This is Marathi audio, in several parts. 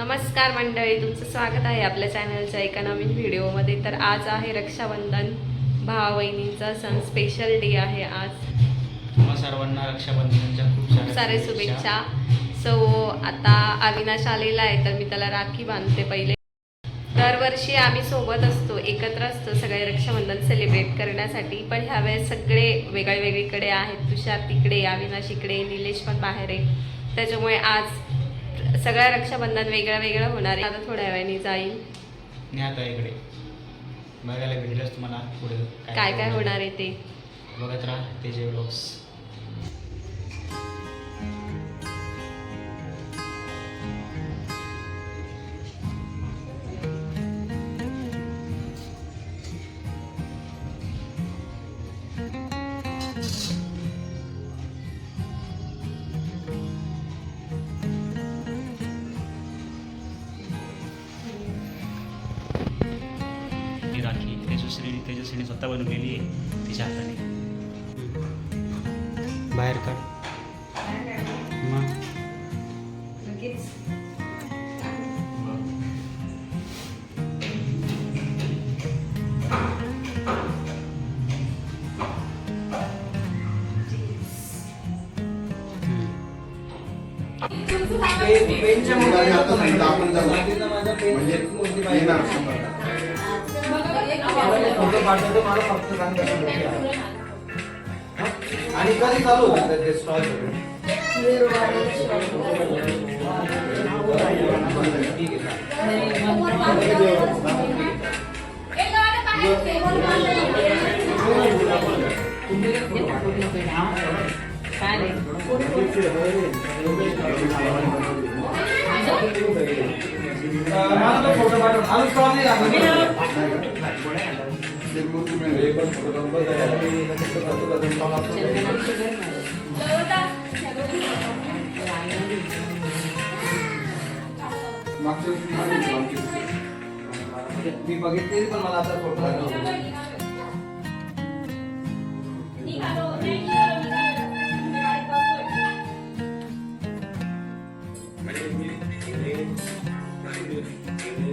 नमस्कार मंडळी तुमचं स्वागत आहे आपल्या चॅनलच्या एका नवीन व्हिडिओमध्ये. तर आज आहे रक्षाबंधन. भावा बहिणींचा सण स्पेशल डे आहे आज. तुम्हा सर्वांना रक्षाबंधनाच्या खूप खूप सारे शुभेच्छा. सो आता अविनाश आलेला आहे तर मी त्याला राखी बांधते पहिले. दरवर्षी आम्ही सोबत असतो एकत्र असतो सगळे रक्षाबंधन सेलिब्रेट करण्यासाठी. पण ह्यावेळेस सगळे वेगळे वेगळीकडे आहेत. तुषार तिकडे अविनाश इकडे निलेश पण बाहेर आहे. त्याच्यामुळे आज सगळं रक्षाबंधन वेगळं वेगळं होणार आहे. आता थोड्या वेळाने जाईल. आणि आता इकडे. बघायला भेटलंच तुम्हाला पुढे. काय काय होणार आहे ते. बघत राहा त्याचे व्लॉग्स स्वतः बनवलेली आहे तिच्या हाताने. बाहेर काढ. मग? कधी चालू होतं ते आणि कधी चालू मला तो फोटो स्टॉल नाही मागच्या मी बघितलेली पण मला आता फोटो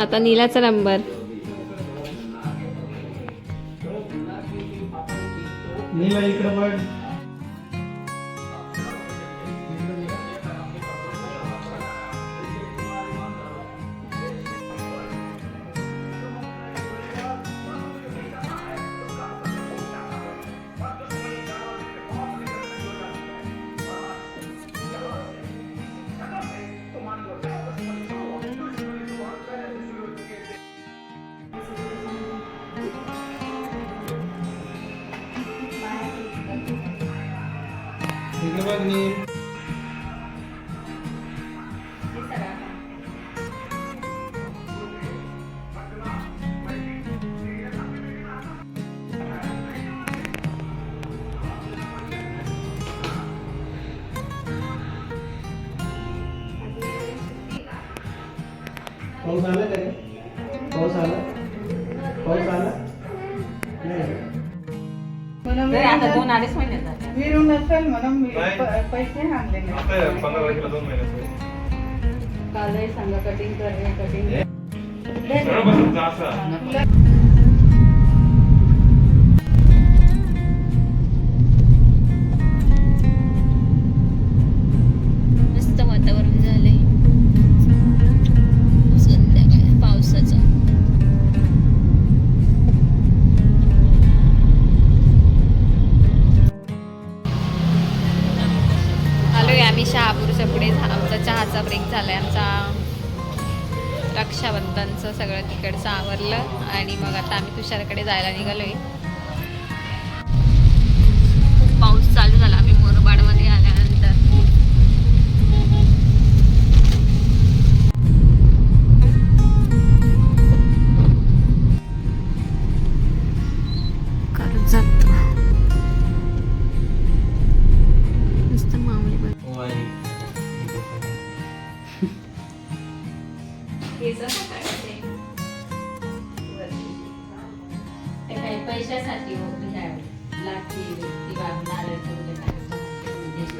आता नीलाचा नंबर. नीला इकडे बघ इकडे बघ नील पाऊस आला का रे पाऊस आला पाऊस आला नाही आता दोन अडीच महिने झाले. मिळून असेल म्हणून मी नाही. प- पैसे आणले नाही. आता पंधरा तारखेला दोन महिन्याचं कालही सांगा कटिंग कर कटिंग असा. आमचा ब्रेक ब्रेक आहे आमचा रक्षाबंधनचं सगळं तिकडचं आवरलं आणि मग आता आम्ही तुषारकडे जायला निघालो आहे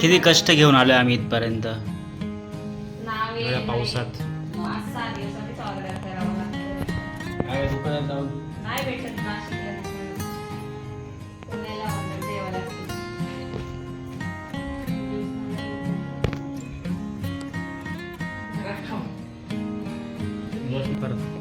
किती कष्ट घेऊन आलोय आम्ही इथपर्यंत? नाव एवढ्या पावसात. काय दुकानात जाऊन? परत.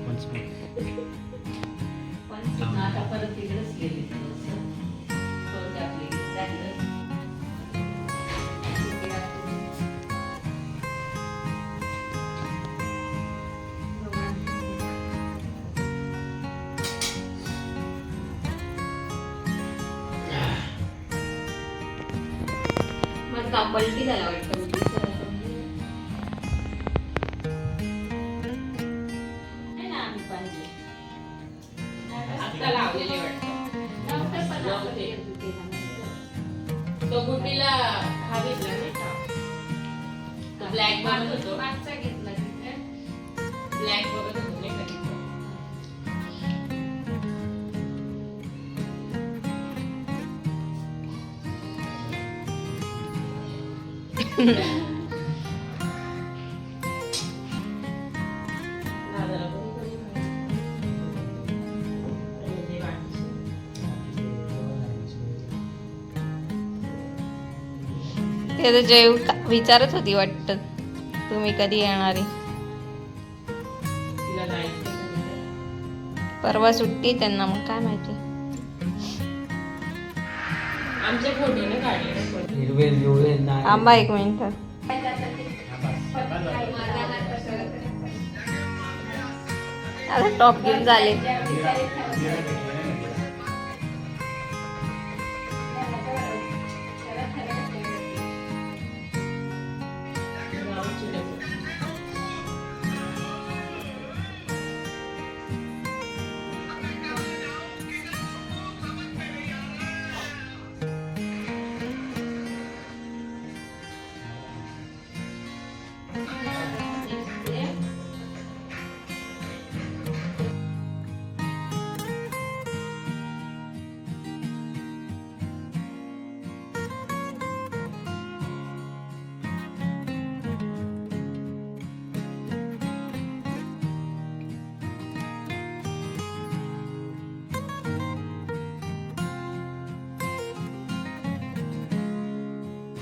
होते ना. तो गुड्डीला हा घेतला नाही का? ब्लॅक बघत होतो. मागचा घेतला तिथे. ब्लॅक बघत ते जय विचारत होती वाटतं. तुम्ही कधी येणार. परवा सुट्टी त्यांना मग काय माहिती? आमचे फोटो. हिरवे पिवळे नाही आंबा एक मिनिट. आता टॉप घेऊन झाले.